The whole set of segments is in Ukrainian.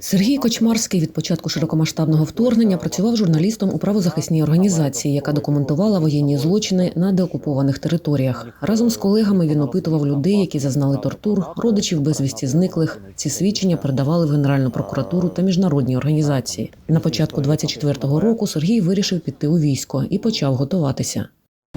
Сергій Кочмарський від початку широкомасштабного вторгнення працював журналістом у правозахисній організації, яка документувала воєнні злочини на деокупованих територіях. Разом з колегами він опитував людей, які зазнали тортур, родичів безвісті зниклих. Ці свідчення передавали в Генеральну прокуратуру та міжнародні організації. На початку 24-го року Сергій вирішив піти у військо і почав готуватися.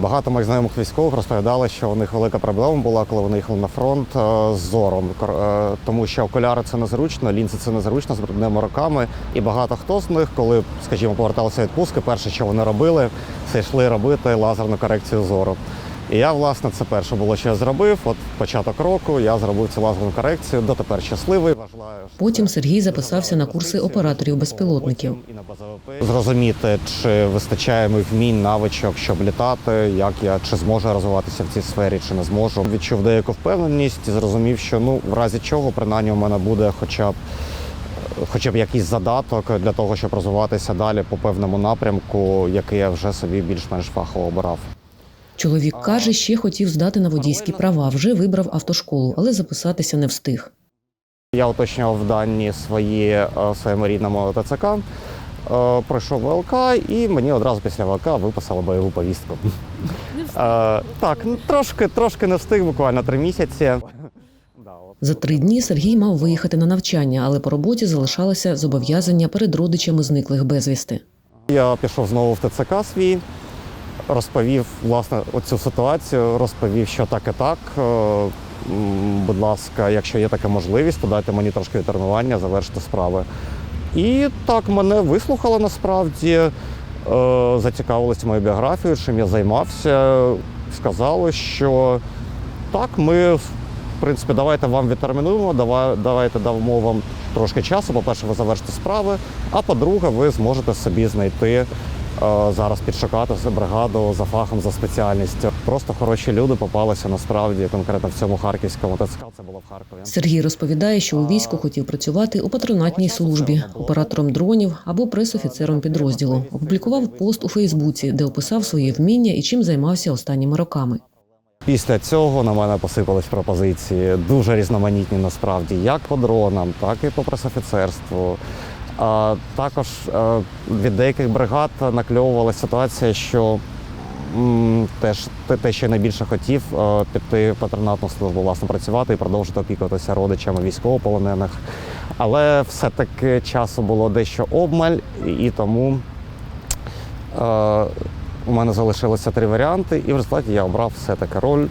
Багато моїх знайомих військових розповідали, що у них велика проблема була, коли вони їхали на фронт е, з зором, е, тому що окуляри це незручно, лінзи це незручно з брудними руками. І багато хто з них, коли, скажімо, поверталися від відпустки, перше, що вони робили, це йшли робити лазерну корекцію зору. І я, власне, це перше було, що я зробив. От початок року я зробив цю лазерну корекцію. Дотепер щасливий. Вважаю, Потім Сергій записався на курси операторів безпілотників. Зрозуміти, чи вистачає моїх вмінь, навичок, щоб літати, як я чи зможу розвиватися в цій сфері, чи не зможу. Відчув деяку впевненість і зрозумів, що ну в разі чого принаймні у мене буде хоча б. Хоча б якийсь задаток для того, щоб розвиватися далі по певному напрямку, який я вже собі більш-менш фахово обирав. Чоловік каже, ще хотів здати на водійські права, вже вибрав автошколу, але записатися не встиг. Я уточнював дані свої е, своєму рідному ТЦК, е, пройшов ВЛК, і мені одразу після ВЛК виписали бойову повістку. Е, Так, трошки, трошки не встиг, буквально три місяці. За три дні Сергій мав виїхати на навчання, але по роботі залишалося зобов'язання перед родичами зниклих безвісти. Я пішов знову в ТЦК свій, розповів власне оцю ситуацію, розповів, що так і так. Е, Будь ласка, якщо є така можливість, то дайте мені трошки тренування, завершити справи. І так мене вислухали насправді, е, зацікавилися моєю біографією, чим я займався. Сказали, що так, ми, в принципі, давайте вам відтермінуємо, давайте дамо вам трошки часу. По-перше, ви завершите справи, а по-друге, ви зможете собі знайти зараз підшукати бригаду за фахом, за спеціальністю. Просто хороші люди попалися насправді конкретно в цьому харківському ТЦК. Це було в Харкові. Сергій розповідає, що у війську хотів працювати у патронатній службі, оператором дронів або пресофіцером підрозділу. Опублікував пост у Фейсбуці, де описав свої вміння і чим займався останніми роками. Після цього на мене посипались пропозиції дуже різноманітні насправді, як по дронам, так і по пресофіцерству. Також е, від деяких бригад накльовувалася ситуація, що теж те, що я найбільше хотів, е, піти в патронатну службу, власне, працювати і продовжити опікуватися родичами військовополонених. Але все-таки часу було дещо обмаль, і тому е, у мене залишилося три варіанти, і в результаті я обрав все-таки роль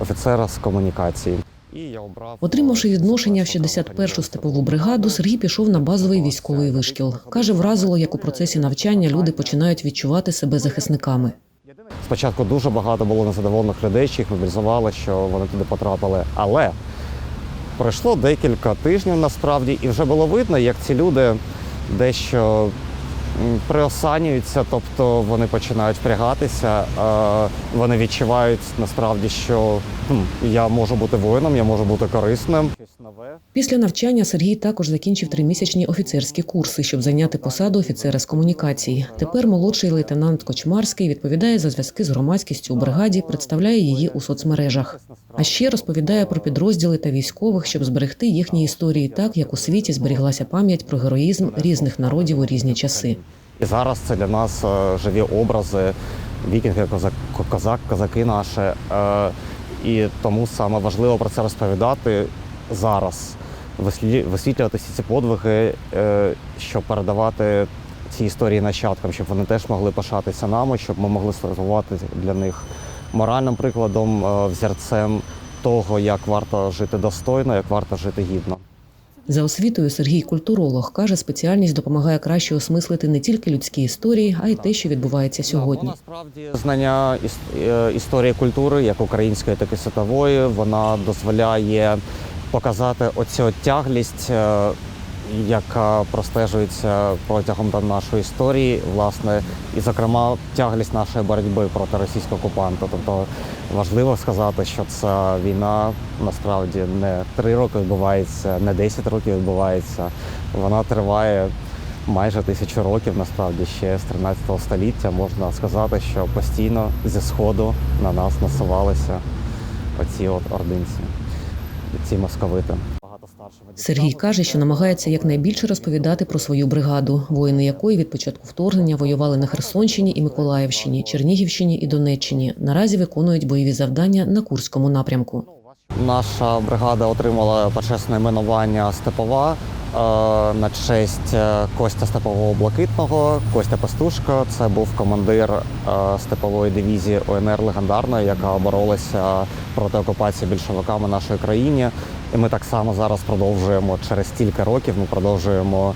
офіцера з комунікації. І я обрав Отримавши відношення в 61-шу степову бригаду, Сергій пішов на базовий військовий вишкіл. Каже, вразило, як у процесі навчання люди починають відчувати себе захисниками. Спочатку дуже багато було незадоволених людей, що їх мобілізували, що вони туди потрапили. Але пройшло декілька тижнів насправді, і вже було видно, як ці люди дещо приосанюються, тобто вони починають впрягатися, вони відчувають насправді, що я можу бути воїном, я можу бути корисним. Після навчання Сергій також закінчив тримісячні офіцерські курси, щоб зайняти посаду офіцера з комунікації. Тепер молодший лейтенант Кочмарський відповідає за зв'язки з громадськістю у бригаді, представляє її у соцмережах. А ще розповідає про підрозділи та військових, щоб зберегти їхні історії так, як у світі зберіглася пам'ять про героїзм різних народів у різні часи. І зараз це для нас е, живі образи, вікінги, козак, козак, козаки наші. Е, І тому саме важливо про це розповідати зараз, висвітлювати всі ці подвиги, е, щоб передавати ці історії нащадкам, щоб вони теж могли пишатися нами, щоб ми могли слугувати для них моральним прикладом, взірцем того, як варто жити достойно, як варто жити гідно. За освітою Сергій культуролог каже, спеціальність допомагає краще осмислити не тільки людські історії, а й те, що відбувається сьогодні. Насправді знання е, історії культури, як української, так і світової, вона дозволяє показати оцю тяглість, е, яка простежується протягом нашої історії, власне, і, зокрема, тяглість нашої боротьби проти російського окупанта. Тобто важливо сказати, що ця війна насправді не три роки відбувається, не 10 років відбувається. Вона триває майже тисячу років, насправді ще з 13 століття можна сказати, що постійно зі сходу на нас насувалися оці от ординці, ці московити. Сергій каже, що намагається якнайбільше розповідати про свою бригаду, воїни якої від початку вторгнення воювали на Херсонщині і Миколаївщині, Чернігівщині і Донеччині. Наразі виконують бойові завдання на Курському напрямку. Наша бригада отримала почесне іменування Степова на честь е, Костя Степового Блакитного. Костя Пастушко це був командир е, степової дивізії ОНР легендарної, яка боролася проти окупації більшовиками в нашій країні. І ми так само зараз продовжуємо через стільки років. Ми продовжуємо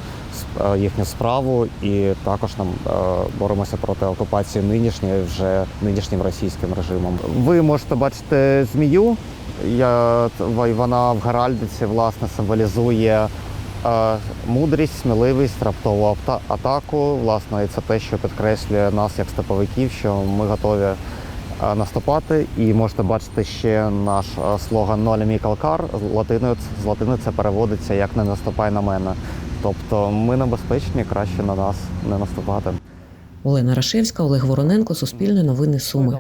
е, їхню справу і також нам е, боремося проти окупації нинішньої вже нинішнім російським режимом. Ви можете бачити змію. Я, вона в Геральдиці власне символізує е, мудрість, сміливість, раптову атаку. Власне, і це те, що підкреслює нас як степовиків, що ми готові наступати. І можете бачити ще наш слоган «Нолі мій калкар. Латиною, з латини це переводиться як не наступай на мене. Тобто ми небезпечні, краще на нас не наступати. Олена Рашевська, Олег Вороненко, Суспільне новини Суми.